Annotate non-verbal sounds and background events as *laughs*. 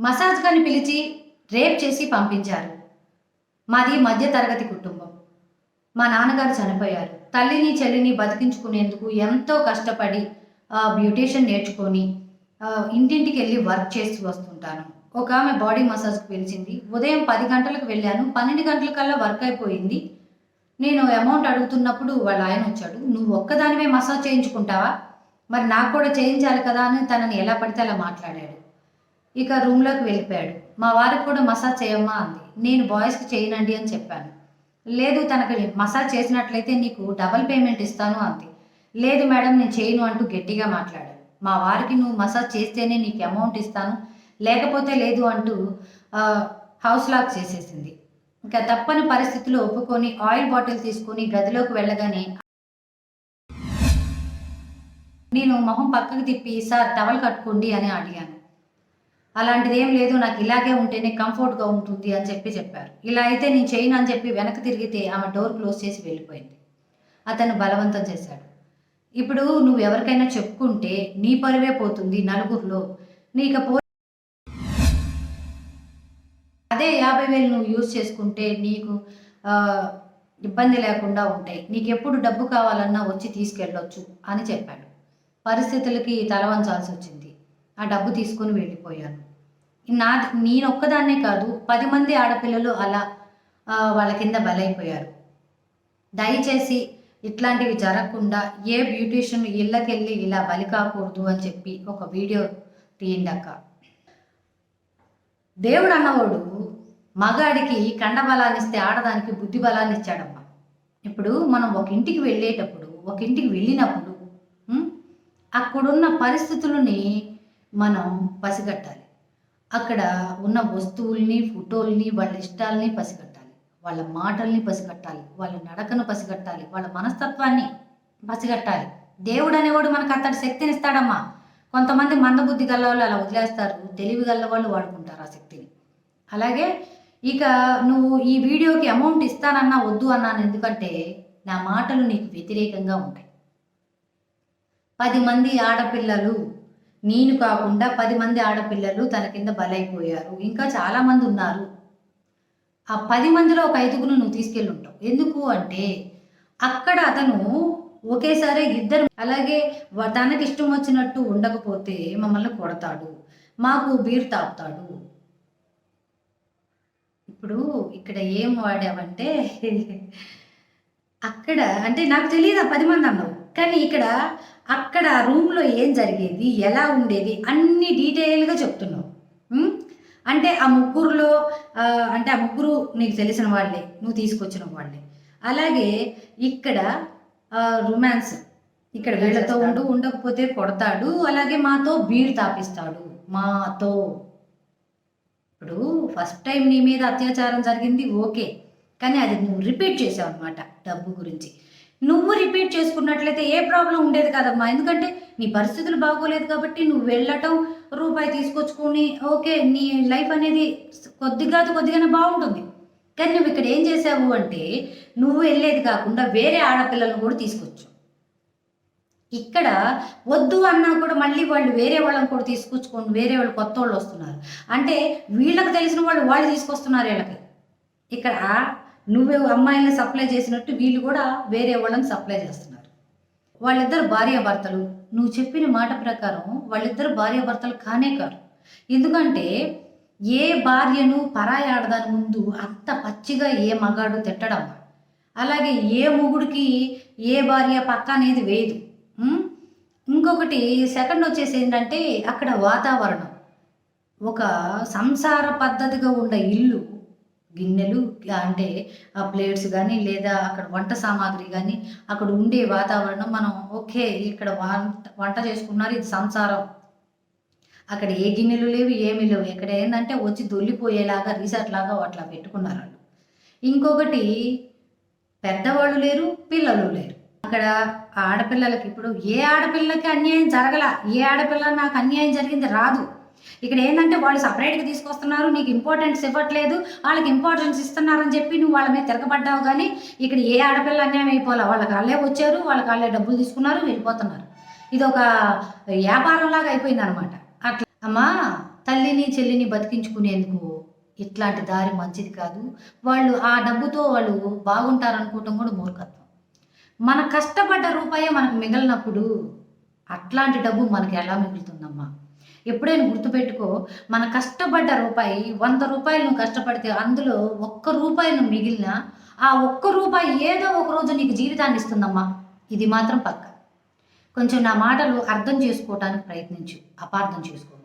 Massage గని పిలిచి rape చేసి పంపించారు. మాది మధ్యతరగతి కుటుంబం. మా నాన్నగారు చనిపోయారు. తల్లిని చెల్లిని బతికించుకునేందుకు ఎంతో కష్టపడి బ్యూటీషియన్ నేర్చుకొని ఇంటింటికి వెళ్ళి వర్క్ చేసి వస్తుంటాను. ఒక ఆమె బాడీ మసాజ్కి పిలిచింది. ఉదయం పది గంటలకు వెళ్ళాను. పన్నెండు గంటలకల్లా వర్క్ అయిపోయింది. నేను అమౌంట్ అడుగుతున్నప్పుడు వాళ్ళ ఆయన వచ్చాడు. నువ్వు ఒక్కదానివే మసాజ్ చేయించుకుంటావా? మరి నాకు కూడా చేయించాలి కదా అని తనని ఎలా పడితే అలా మాట్లాడాడు. ఇక రూమ్లోకి వెళ్ళిపోయాడు. మా వారికి కూడా మసాజ్ చేయమ్మా అంది. నేను బాయ్స్కి చేయనండి అని చెప్పాను. లేదు తనకు మసాజ్ చేసినట్లయితే నీకు డబల్ పేమెంట్ ఇస్తాను అంది. లేదు మేడం నేను చేయను అంటూ గట్టిగా మాట్లాడాడు. మా వారికి నువ్వు మసాజ్ చేస్తేనే నీకు అమౌంట్ ఇస్తాను. లేకపోతే లేదు అంటూ హౌస్ లాక్ చేసేసింది. ఇంకా తప్పని పరిస్థితిలో ఒప్పుకొని ఆయిల్ బాటిల్ తీసుకొని గదిలోకి వెళ్ళగానే నేను మొహం పక్కకు తిప్పి సార్ టవల్ కట్టుకోండి అని అడిగాను. అలాంటిది ఏం లేదు నాకు ఇలాగే ఉంటేనే కంఫర్ట్గా ఉంటుంది అని చెప్పి చెప్పారు. ఇలా అయితే నేను చేయను అని చెప్పి వెనక్కి తిరిగితే ఆమె డోర్ క్లోజ్ చేసి వెళ్ళిపోయింది. అతను బలవంతం చేశాడు. ఇప్పుడు నువ్వు ఎవరికైనా చెప్పుకుంటే నీ పరువే పోతుంది నలుగురిలో. నీకు పో అదే యాభై వేలు నువ్వు యూజ్ చేసుకుంటే నీకు ఇబ్బంది లేకుండా ఉంటాయి. నీకు ఎప్పుడు డబ్బు కావాలన్నా వచ్చి తీసుకెళ్ళొచ్చు అని చెప్పాడు. పరిస్థితులకి తలవంచాల్సి వచ్చింది. ఆ డబ్బు తీసుకొని వెళ్ళిపోయాను. నా నేను ఒక్కదాన్నే కాదు పది మంది ఆడపిల్లలు అలా వాళ్ళ కింద బలైపోయారు. దయచేసి ఇట్లాంటివి జరగకుండా ఏ బ్యూటీషియన్ ఇళ్ళకెళ్ళి ఇలా బలి కాకూడదు అని చెప్పి ఒక వీడియో తీయండి అక్క. దేవుడు అన్నవాడు మగాడికి కండబలాన్ని ఇస్తే ఆడదానికి బుద్ధి బలాన్ని ఇచ్చాడమ్మా ఇప్పుడు మనం ఒక ఇంటికి వెళ్ళేటప్పుడు ఒక ఇంటికి వెళ్ళినప్పుడు అక్కడున్న పరిస్థితులని మనం పసిగట్టాలి. అక్కడ ఉన్న వస్తువుల్ని ఫోటోల్ని వాళ్ళ ఇష్టాలని పసిగట్టాలి. వాళ్ళ మాటల్ని పసిగట్టాలి. వాళ్ళ నడకను పసిగట్టాలి. వాళ్ళ మనస్తత్వాన్ని పసిగట్టాలి. దేవుడు అనేవాడు మనకు అతడి శక్తిని ఇస్తాడమ్మా. కొంతమంది మందబుద్ధి గల్ల వాళ్ళు అలా వదిలేస్తారు. తెలివి గల్ల వాళ్ళు వాడుకుంటారు ఆ శక్తిని. అలాగే ఇక నువ్వు ఈ వీడియోకి అమౌంట్ ఇస్తానన్నా వద్దు అన్నాను. ఎందుకంటే నా మాటలు నీకు వ్యతిరేకంగా ఉంటాయి. పది మంది ఆడపిల్లలు నేను కాకుండా పది మంది ఆడపిల్లలు తన కింద బలైపోయారు. ఇంకా చాలా మంది ఉన్నారు. ఆ పది మందిలో ఒక ఐదుగురు నువ్వు తీసుకెళ్ళి ఉంటావు ఎందుకు అంటే అక్కడ అతను ఒకేసారి ఇద్దరు అలాగే తనకి ఇష్టం వచ్చినట్టు ఉండకపోతే మమ్మల్ని కొడతాడు. మాకు బీరు తాపుతాడు. ఇప్పుడు ఇక్కడ ఏం వాడావంటే *laughs* అక్కడ అంటే నాకు తెలియదు ఆ పది మంది అన్నావు. కానీ ఇక్కడ అక్కడ రూమ్లో ఏం జరిగేది? ఎలా ఉండేది? అన్ని డీటెయిల్గా చెప్తున్నావు? అంటే ఆ ముగ్గురులో అంటే ఆ ముగ్గురు నీకు తెలిసిన వాళ్ళే నువ్వు తీసుకొచ్చిన వాళ్ళే. అలాగే ఇక్కడ రొమాన్స్. ఇక్కడ వీళ్ళతో ఉండు ఉండకపోతే కొడతాడు. అలాగే మాతో బీరు తాపిస్తాడు. మాతో. ఇప్పుడు ఫస్ట్ టైం నీ మీద అత్యాచారం జరిగింది ఓకే. కానీ అది నువ్వు రిపీట్ చేసావు అనమాట డబ్బు గురించి. నువ్వు రిపీట్ చేసుకున్నట్లయితే ఏ ప్రాబ్లం ఉండేది కాదమ్మా. ఎందుకంటే నీ పరిస్థితులు బాగోలేదు కాబట్టి నువ్వు వెళ్ళటం రూపాయి తీసుకొచ్చుకొని ఓకే నీ లైఫ్ అనేది కొద్దిగా కొద్దిగానే బాగుంటుంది. కానీ నువ్వు ఇక్కడ ఏం చేసావు అంటే నువ్వు వెళ్ళేది కాకుండా వేరే ఆడపిల్లలను కూడా తీసుకొచ్చు. ఇక్కడ వద్దు అన్నా కూడా మళ్ళీ వాళ్ళు వేరే వాళ్ళని కూడా తీసుకొచ్చుకొని వేరే వాళ్ళు కొత్త వాళ్ళు వస్తున్నారు. అంటే వీళ్ళకి తెలిసిన వాళ్ళు వాళ్ళు తీసుకొస్తున్నారు వీళ్ళకి. ఇక్కడ నువ్వే అమ్మాయిలను సప్లై చేసినట్టు వీళ్ళు కూడా వేరే వాళ్ళని సప్లై చేస్తున్నారు. వాళ్ళిద్దరు భార్యాభర్తలు. నువ్వు చెప్పిన మాట ప్రకారం వాళ్ళిద్దరు భార్యాభర్తలు కానే కారు ఎందుకంటే ఏ భార్యను పరాయి ఆడదాని ముందు అంత పచ్చిగా ఏ మగాడు తిట్టడం అలాగే ఏ మొగుడికి ఏ భార్య పక్క అనేది వేయదు. ఇంకొకటి సెకండ్ వచ్చేసి ఏంటంటే అక్కడ వాతావరణం. ఒక సంసార పద్ధతిగా ఉన్న ఇల్లు. గిన్నెలు అంటే ఆ ప్లేట్స్ కానీ లేదా అక్కడ వంట సామాగ్రి కానీ అక్కడ ఉండే వాతావరణం మనం ఓకే ఇక్కడ వంట వంట చేసుకున్నారు ఇది సంసారం. అక్కడ ఏ గిన్నెలు లేవు ఏమీ లేవు. ఇక్కడ ఏంటంటే వచ్చి దొల్లిపోయేలాగా రీసార్ట్ లాగా అట్లా పెట్టుకున్నారు వాళ్ళు. ఇంకొకటి పెద్దవాళ్ళు లేరు పిల్లలు లేరు. అక్కడ ఆడపిల్లలకి ఇప్పుడు ఏ ఆడపిల్లకి అన్యాయం జరగల? ఏ ఆడపిల్ల నాకు అన్యాయం జరిగింది? రాదు. ఇక్కడ ఏంటంటే వాళ్ళు సపరేట్గా తీసుకొస్తున్నారు నీకు ఇంపార్టెన్స్ ఇవ్వట్లేదు వాళ్ళకి ఇంపార్టెన్స్ ఇస్తున్నారని చెప్పి నువ్వు వాళ్ళ మీద తిరగబడ్డావు కానీ ఇక్కడ ఏ ఆడపిల్ల అన్యాయం అయిపోలే వాళ్ళకి వాళ్ళే వచ్చారు వాళ్ళకి వాళ్ళే డబ్బులు తీసుకున్నారు వెళ్ళిపోతున్నారు. ఇది ఒక వ్యాపారం లాగా అయిపోయింది అనమాట అట్లా అమ్మా తల్లిని చెల్లిని బతికించుకునేందుకు ఇట్లాంటి దారి మంచిది కాదు. వాళ్ళు ఆ డబ్బుతో వాళ్ళు బాగుంటారనుకోవటం కూడా మూర్ఖత్వం. మన కష్టపడ్డ రూపాయే మనకు మిగిలినప్పుడు అట్లాంటి డబ్బు మనకి ఎలా మిగులుతుందమ్మా? ఎప్పుడైనా గుర్తుపెట్టుకో మన కష్టపడ్డ రూపాయి వంద రూపాయలు నువ్వు కష్టపడితే అందులో ఒక్క రూపాయి నువ్వు మిగిలిన ఆ ఒక్క రూపాయి ఏదో ఒక రోజు నీకు జీవితాన్ని ఇస్తుందమ్మా. ఇది మాత్రం పక్క. కొంచెం నా మాటలు అర్థం చేసుకోవటానికి ప్రయత్నించు. అపార్థం చేసుకో.